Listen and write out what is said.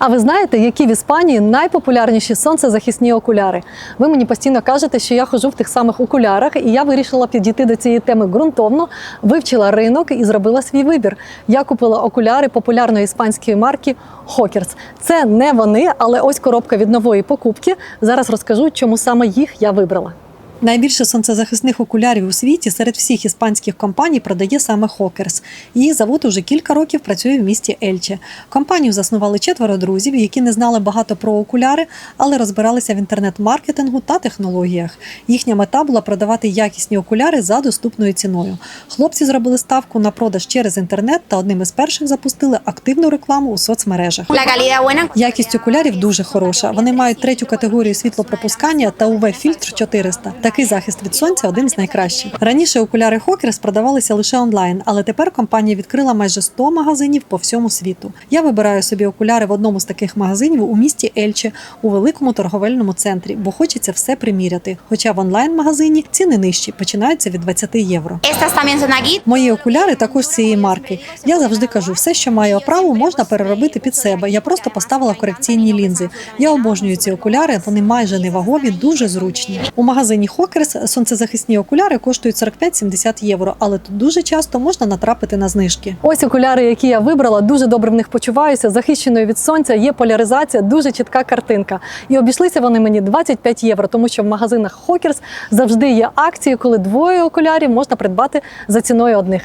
А ви знаєте, які в Іспанії найпопулярніші сонцезахисні окуляри? Ви мені постійно кажете, що я ходжу в тих самих окулярах, і я вирішила підійти до цієї теми ґрунтовно, вивчила ринок і зробила свій вибір. Я купила окуляри популярної іспанської марки Хокерс. Це не вони, але ось коробка від нової покупки. Зараз розкажу, чому саме їх я вибрала. Найбільше сонцезахисних окулярів у світі серед всіх іспанських компаній продає саме Хокерс. Її завод уже кілька років працює в місті Ельче. Компанію заснували четверо друзів, які не знали багато про окуляри, але розбиралися в інтернет-маркетингу та технологіях. Їхня мета була продавати якісні окуляри за доступною ціною. Хлопці зробили ставку на продаж через інтернет та одним із перших запустили активну рекламу у соцмережах. Якість окулярів дуже хороша. Вони мають третю категорію світлопропускання та UV-фільтр 400. Такий захист від сонця один з найкращих. Раніше окуляри Хокерс продавалися лише онлайн, але тепер компанія відкрила майже 100 магазинів по всьому світу. Я вибираю собі окуляри в одному з таких магазинів у місті Ельче у великому торговельному центрі, бо хочеться все приміряти. Хоча в онлайн-магазині ціни нижчі, починаються від 20 євро. Мої окуляри також цієї марки. Я завжди кажу, все, що має оправу, можна переробити під себе. Я просто поставила корекційні лінзи. Я обожнюю ці окуляри. Вони майже невагові, дуже зручні. У магазині Хокерс сонцезахисні окуляри коштують 45-70 євро, але тут дуже часто можна натрапити на знижки. Ось окуляри, які я вибрала, дуже добре в них почуваюся. Захищеною від сонця є поляризація, дуже чітка картинка. І обійшлися вони мені 25 євро, тому що в магазинах Хокерс завжди є акції, коли двоє окулярів можна придбати за ціною одних.